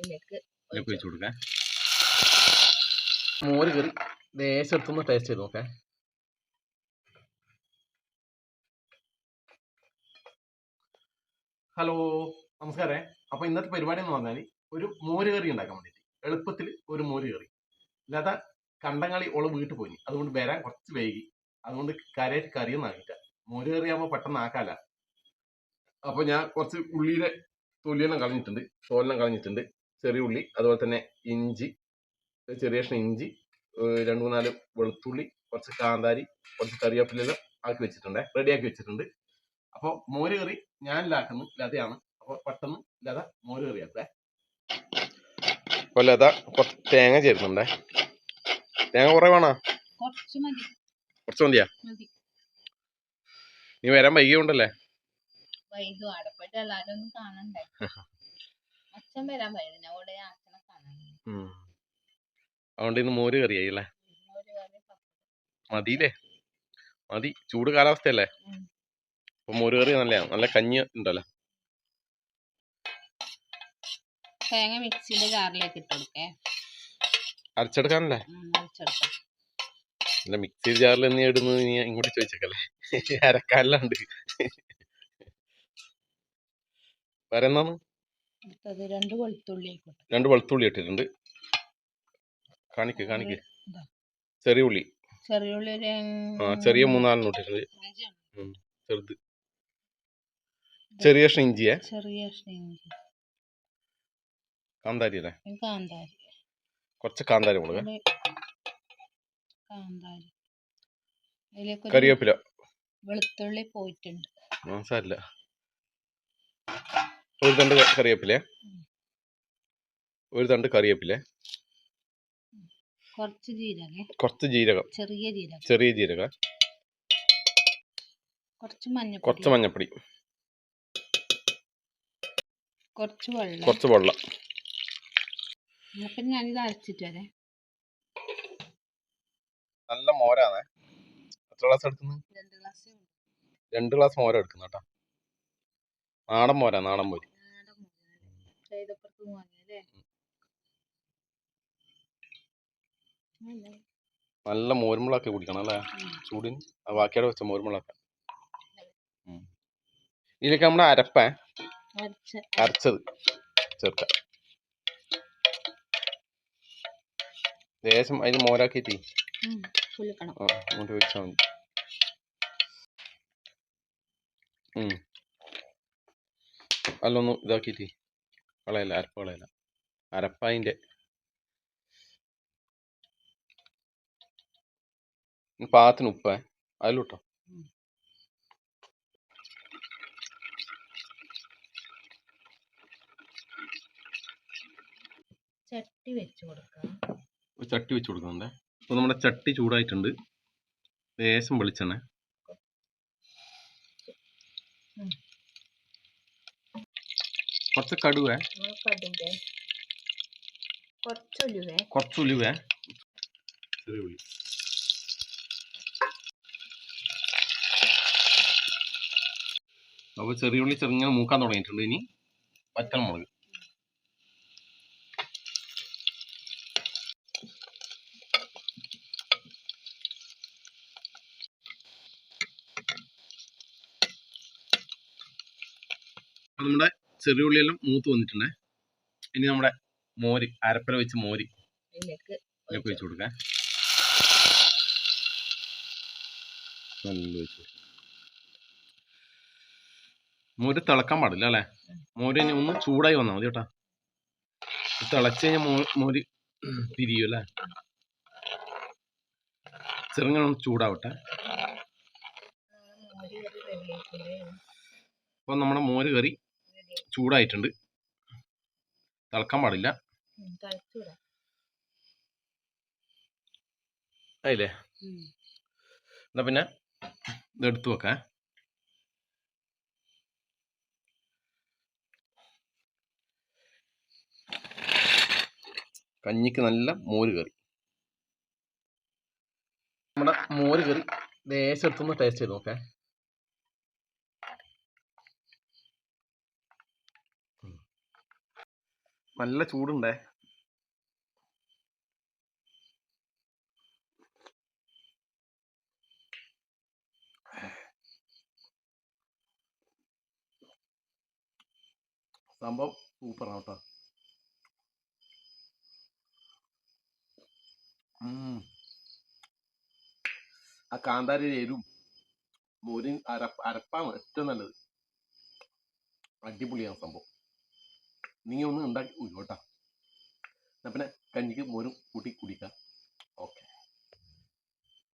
ഇതിലേക്ക് ഇതിലേക്ക് ഒഴിച്ചു കൊടുക്കാം. മോര് കറി ലേശം എടുത്തൊന്ന് ടേസ്റ്റ് ചെയ്ത് നോക്കേ. ഹലോ നമസ്കാരം. അപ്പൊ ഇന്നത്തെ പരിപാടി എന്ന് പറഞ്ഞാൽ ഒരു മോര് കറി ഉണ്ടാക്കാൻ വേണ്ടിയിട്ട്. എളുപ്പത്തിൽ ഒരു മോര് കറി. അല്ലാതെ കണ്ടങ്ങളി ഓൾ വീട്ടിൽ പോയി. അതുകൊണ്ട് വരാൻ കുറച്ച് വൈകി. അതുകൊണ്ട് കരയായിട്ട് കറിയൊന്നും ആക്കിയില്ല മോര് കറി ആകുമ്പോൾ പെട്ടെന്ന് ആക്കാല അപ്പൊ ഞാൻ കുറച്ച് ഉള്ളിയുടെ തൊലിയെല്ലാം കളഞ്ഞിട്ടുണ്ട്. തോലെല്ലാം കളഞ്ഞിട്ടുണ്ട്. ചെറിയ ഉള്ളി അതുപോലെ തന്നെ ഇഞ്ചി ചെറിയ കഷ്ണം ഇഞ്ചി രണ്ട് മൂന്നാൽ വെളുത്തുള്ളി കുറച്ച് കാന്താരി കുറച്ച് കറിവേപ്പിലെല്ലാം ആക്കി വെച്ചിട്ടുണ്ട് റെഡിയാക്കി വെച്ചിട്ടുണ്ട്. അപ്പോൾ മോര് കറി ഞാൻ ഇല്ലാക്കുന്നു ലതയാണ് അപ്പോൾ പെട്ടെന്ന് ലത മോര് കറി ആക്കേ അപ്പോൾ ലത കുറച്ച് തേങ്ങ ചേരുന്നുണ്ടേ തേങ്ങ കുറേ വേണോ കുറച്ച് മതി. കുറച്ച് മതിയാ? മതി. നീ വരാൻ വൈകിയുണ്ടല്ലേ? വൈകു അടപ്പെട്ട് എല്ലാരും ഒന്നും കാണണ്ടേ? അച്ഛൻ വരാൻ വൈകുന്ന അവിടെ അച്ഛനെ കാണാൻ അതുകൊണ്ട് ഇന്ന് മോര് കറിയായി അല്ലേ. മതിയില്ലേ? മതി. ചൂട് കാലാവസ്ഥയല്ലേ. അപ്പൊ മോര് കറി നല്ലതാണ് നല്ല കഞ്ഞി ഉണ്ടല്ലോ. തേങ്ങ മിക്സിന്റെ ജാറിലേക്ക് ഇട്ട് കൊടുക്കേ. അരച്ചെടുക്കാനല്ലേ? അല്ല മിക്സി ജാറിൽ നീ ഇടുന്നത്? നീ ഇങ്ങോട്ട് ചോദിച്ചേക്കല്ലേ. അരക്കാനല്ലാണ്ട്. വേറെ എന്നാണ് അടുത്തത് രണ്ട് വെളുത്തുള്ളി ആയിക്കോട്ടെ. രണ്ട് വെളുത്തുള്ളി ഇട്ടിട്ടുണ്ട്. കാണിക്ക് കാണിക്ക്. ചെറിയ ഉള്ളി. ചെറിയ ഉള്ളി ഒരു ആ ചെറിയ മൂന്നാലെണ്ണം ഇട്ടിട്ടുണ്ട്. ചെറുത്. ചെറിയ കഷ്ണം ഇഞ്ചിയെ ചെറിയ കഷ്ണം ഇഞ്ചി കാന്താരി അല്ലേ? ഒരു കാന്താരി. കുറച്ച് കാന്താരി മുളക്. ഒരു കാന്താരി. അതിലേക്ക് കറിവേപ്പില വെളുത്തുള്ളി പോയിട്ടുണ്ട്. ആ സാരില്ല. ഒരു തണ്ട് കറിവേപ്പില. ഒരു തണ്ട് കറിവേപ്പില. കുറച്ച് ജീരകം. കുറച്ച് ജീരകം. ചെറിയ ജീരകം. ചെറിയ ജീരകം. കുറച്ച് മഞ്ഞപ്പൊടി. കുറച്ച് മഞ്ഞപ്പൊടി. കുറച്ച് വെള്ളം. കുറച്ച് വെള്ളം. അപ്പൊ ഞാനിത് അരച്ചിട്ട് വരെ. നല്ല മോരാണേ എത്ര ഗ്ലാസ് എടുക്കുന്നത് രണ്ട് ഗ്ലാസ് രണ്ട് ഗ്ലാസ് മോര എടുക്കുന്ന കേട്ടോ. നാടൻ മോര നാടൻ മോര്. ചെയ്തപ്പുറത്ത് വാങ്ങിയല്ലേ നല്ല മോരുമുളകൊക്കെ കുടിക്കണം അല്ലേ? ചൂടിന്. ബാക്കിയുടെ വെച്ച മോരുമുളകൊക്കെ. ഇതിലേക്ക് നമ്മുടെ അരപ്പ അരച്ച. അരച്ചത്. ചേർക്ക ലേശം അതിന് മോരാക്കിയിട്ട്. അങ്ങോട്ട് വെച്ചാൽ മതി. അല്ലൊന്ന് ഇതാക്കിയിട്ട്. കളയല്ല അരപ്പ് കളയല്ല അരപ്പ ഉപ്പ പാകത്തിന് ഉപ്പേ. അതിലോട്ടോ. ചട്ടി വെച്ച് കൊടുക്കാം. ചട്ടി വെച്ച് കൊടുക്കുന്നുണ്ട്. അപ്പോൾ നമ്മുടെ ചട്ടി ചൂടായിട്ടുണ്ട്. ലേശം വെളിച്ചെണ്ണ. കുറച്ച് കടുവേ. നമ്മൾ കടുക് കുറച്ച് ഉലുവേ കുറച്ച് ഉലുവേ ചെറിയ ഉള്ളി. അപ്പോൾ ചെറിയ ഉള്ളി ചെറുങ്ങനെ മൂക്കാൻ തുടങ്ങിയിട്ടുണ്ട് ഇനി പച്ചമുളക് മുളക്. നമ്മുടെ ചെറിയ ഉള്ളിയെല്ലാം മൂത്ത് വന്നിട്ടുണ്ടേ. ഇനി നമ്മുടെ മോര് അരപ്പല വെച്ച് മോര് വെച്ചു ഇതിലേക്ക് വെച്ച് കൊടുക്കാം. നല്ല. മോര് തിളക്കാൻ പാടില്ല അല്ലേ? മോര് ഇനി ഒന്ന് ചൂടായി വന്നാൽ മതി കേട്ടാ. തിളച്ച് കഴിഞ്ഞാൽ മോ മോര് പിരിയൂല അല്ലേ? ചെറുങ്ങനെ ചൂടാവട്ടെ. അപ്പോൾ നമ്മുടെ മോര് കറി ചൂടായിട്ടുണ്ട്. തിളക്കാൻ പാടില്ല. അതില്ലേ എന്നാ പിന്നെ ഇത് എടുത്തു വെക്കാം കഞ്ഞിക്ക് നല്ല മോര് കറി. നമ്മുടെ മോര് കറി ദേശത്തുനിന്ന് എടുത്തൊന്ന് ടേസ്റ്റ് ചെയ്ത് നോക്കേ നല്ല ചൂടുണ്ടേ. സംഭവം സൂപ്പറാണ് കേട്ടോ. ആ കാന്താരി എരും മോരും അരപ്പ അരപ്പാണ് ഏറ്റവും നല്ലത്. അടിപൊളിയാണ് സംഭവം. നീ ഒന്ന് ഉണ്ടാക്കി ഉയ്യോട്ടാ എന്നാൽ പിന്നെ കഞ്ഞിക്ക് മോരും കൂട്ടി കുടിക്കാം. ഓക്കെ.